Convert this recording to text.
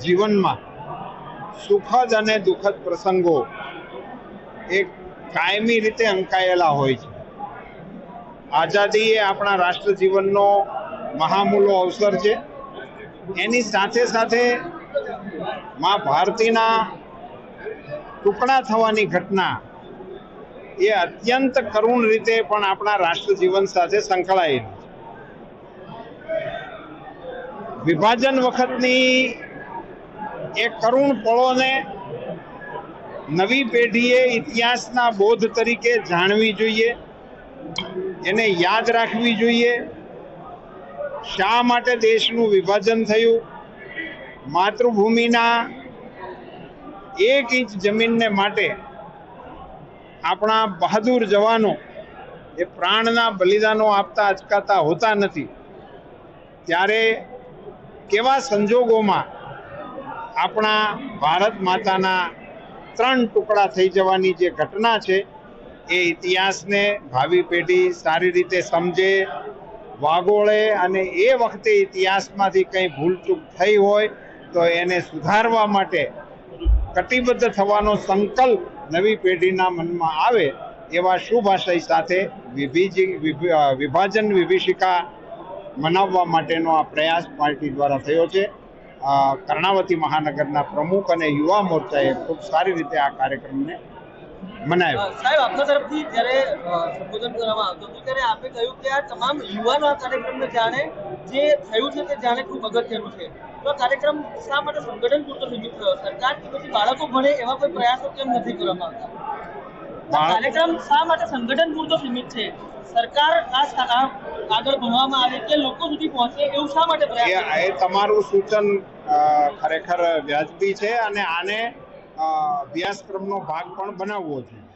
જીવનમાં સુખદ અને દુઃખદ પ્રસંગો એક કાયમી રીતે અંકાયેલા હોય છે. આઝાદી એ આપણા રાષ્ટ્ર જીવનનો મહામૂલો અવસર છે. એની સાથે સાથે મા ભારતીના ટુકડા થવાની ઘટના એ અત્યંત કરુણ રીતે પણ આપણા રાષ્ટ્ર જીવન સાથે સંકળાયેલી વિભાજન વખતની એ કરુણ પળોને નવી પેઢીએ ઇતિહાસના બોધ તરીકે જાણવી જોઈએ, એને યાદ રાખવી જોઈએ. શા માટે દેશનું વિભાજન થયું? માતૃભૂમિના એક ઇંચ જમીનને માટે આપણા બહાદુર જવાનો એ પ્રાણના બલિદાનો આપતા અચકાતા હોતા નથી. ત્યારે કેવા સંજોગોમાં આપણા ભારત માતાના ત્રણ ટુકડા થઈ જવાની જે ઘટના છે, એ ઇતિહાસને ભાવિ પેઢી સારી રીતે સમજે, વાગોળે અને એ વખતે ઇતિહાસમાંથી કંઈ ભૂલચૂક થઈ હોય તો એને સુધારવા માટે કટિબદ્ધ થવાનો સંકલ્પ નવી પેઢીના મનમાં આવે એવા શુભ સાથે વિભીજી વિભાજન વિભીષિકા મનાવવા માટેનો આ પ્રયાસ પાર્ટી દ્વારા થયો છે. કર્ણાવતી મહાનગરના પ્રમુખ અને યુવા મોરચાએ ખૂબ સારી રીતે આ કાર્યક્રમને મનાવ્યો. સાહેબ, આપના તરફથી જ્યારે સંબોધન કરવામાં આવતું હતું ત્યારે આપે કહ્યું કે આ તમામ યુવાનો આ કાર્યક્રમને જાણે, જે થયું છે તે જાણે ખૂબ અગત્યનું છે. તો આ કાર્યક્રમ શા માટે સંગઠન પૂરતો સીમિત થયો? સરકાર કે પછી બાળકો ભણે એવા કોઈ પ્રયાસો કેમ નથી કરવામાં આવતા? કાર્યક્રમ શા માટે સંગઠન પૂરતો સીમિત છે સરકાર આ આગળ ભણવામાં આવે કે લોકો સુધી પહોંચે એવું શા માટે પ્રયાસ એ તમારું સૂચન અ, ખરેખર વ્યાજબી છે અને આને અભ્યાસક્રમનો ભાગ પણ બનાવવો જોઈએ છે?